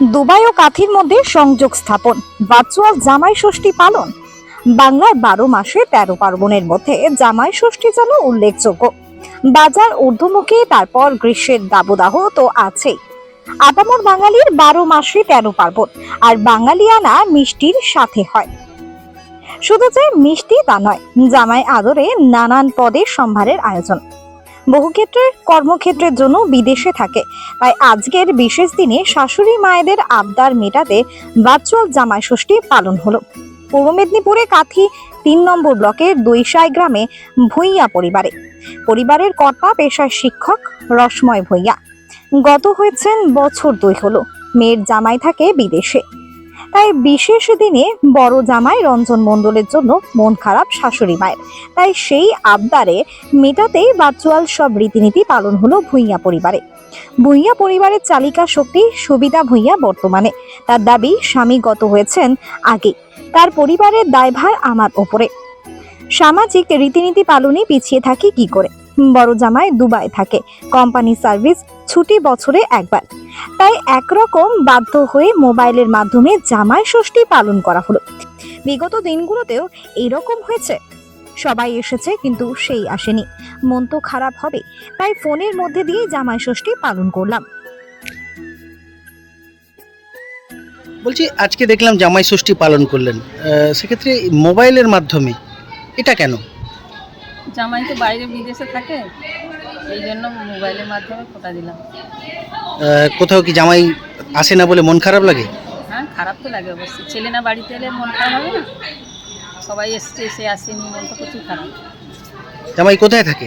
Dubai ও কাথির মধ্যে সংযোগ স্থাপন, ভার্চুয়াল জামাই ষষ্ঠী পালন। বাংলার বারো মাসে তেরো পার্বণের মধ্যে জামাই ষষ্ঠী যেন উল্লেখযোগ্য। বাজার ঊর্ধ্বমুখী, তারপর গ্রীষ্মের দাবদাহ তো আছেই। আপামর বাঙালির বারো মাসে তেরো পার্বণ, আর বাঙালিয়ানা মিষ্টির সাথে হয়। শুধু যে মিষ্টি তা নয়, জামাই আদরে নানান পদের সম্ভারের আয়োজন। বহু ক্ষেত্রে কর্মক্ষেত্রের জন্য বিদেশে থাকে। তাই আজকের বিশেষ দিনে শাশুড়ি মায়েদের আবদার মেটাতে ভার্চুয়াল জামাই ষষ্ঠী পালন হলো। পূর্ব মেদিনীপুরে কাথি তিন নম্বর ব্লকের দুইশাই গ্রামে ভুইয়া পরিবারে। পরিবারের কর্তা, পেশায় শিক্ষক রসময় ভুইয়া। গত হয়েছেন বছর দুই হলো। মেয়ের জামাই থাকে বিদেশে। তাই বিশেষ দিনে বড় জামাই রঞ্জন মণ্ডলের জন্য মন খারাপ শাশুড়ি মায়ের। তাই সেই আবদারে মেটাতেই ভার্চুয়াল সব রীতিনীতি পালন হলো ভুইয়া পরিবারে। ভুইয়া পরিবারের চালিকা শক্তি সুবিধা ভুইয়া বর্তমানে। তার দাবি, স্বামী গত হয়েছেন আগে তার পরিবারের দায়ভার আমার ওপরে। সামাজিক রীতিনীতি পালনে পিছিয়ে থাকি কি করে? বড় জামাই দুবাই থাকে। কোম্পানি সার্ভিস ছুটি বছরে একবার। তাই একরকম বাধ্য হয়ে মোবাইলের মাধ্যমে জামাই ষষ্ঠী পালন করা হলো। বিগত দিনগুলোতেও এরকম হয়েছে। সবাই এসেছে কিন্তু সেই আসেনি। মন তো খারাপ হবে তাই ফোনের মধ্যে দিয়ে জামাই ষষ্ঠী পালন করলাম। বলছি আজকে দেখলাম জামাই ষষ্ঠী পালন করলেন। আহ, সেক্ষেত্রে মোবাইলের মাধ্যমে এটা কেন? জামাই তো বাইরে বিদেশে থাকে এই জন্য মোবাইলের মাধ্যমে ফোটা দিলাম। কোথাও কি জামাই আসে না বলে মন খারাপ লাগে? হ্যাঁ খারাপ তো লাগে অবশ্যই। ছেলে না বাড়িতে এলে মন খারাপ হবে না? সবাই এসছে এসে আসেনি মন তো প্রচুর খারাপ। জামাই কোথায় থাকে?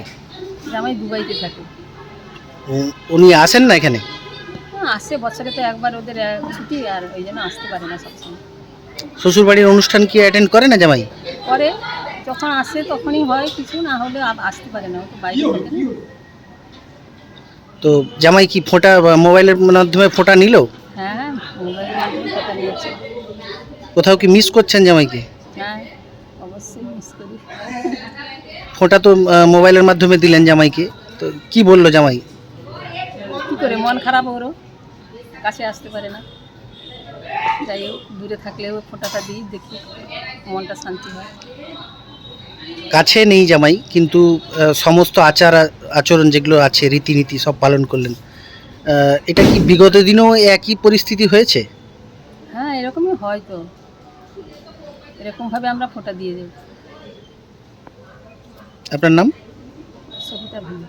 জামাই দুবাইতে থাকে। উনি আসেন না এখানে? হ্যাঁ, আসে বছরে তো একবার ওদের ছুটি আর ওই জন্য আসতে পারে না সবসময়। শ্বশুর বাড়ির অনুষ্ঠান কি অ্যাটেন্ড করে না জামাই? পরে যখন আসে তখনই হয় কিছু না হলে আসতে পারে না ও তো বাইরে থাকে। তো জামাই কি ফোঁটা বা মোবাইলের মাধ্যমে ফোঁটা নিল? হ্যাঁ হ্যাঁ মোবাইলের মাধ্যমে ফোটা নিয়েছে। কোথাও কি মিস করছেন জামাইকে? হ্যাঁ অবশ্যই মিস করি। ফোঁটা তো মোবাইলের মাধ্যমে দিলেন জামাইকে। তো কি বলল জামাই? কী করে মন খারাপ ওরও? কাছে আসতে পারে না। যাই হোক দূরে থাকলেও ফোটাটা দিই দেখি মনটা শান্তি হয়। কাছে নেই জামাই কিন্তু সমস্ত আচার আচরণ যেগুলো আছে রীতিনীতি সব পালন করলেন। এটা কি বিগত দিনেও একই পরিস্থিতি হয়েছে? হ্যাঁ এরকমই হয় তো। এরকমভাবে আমরা ফোটা দিয়ে দেব আপনার নাম? সবিতা ভালো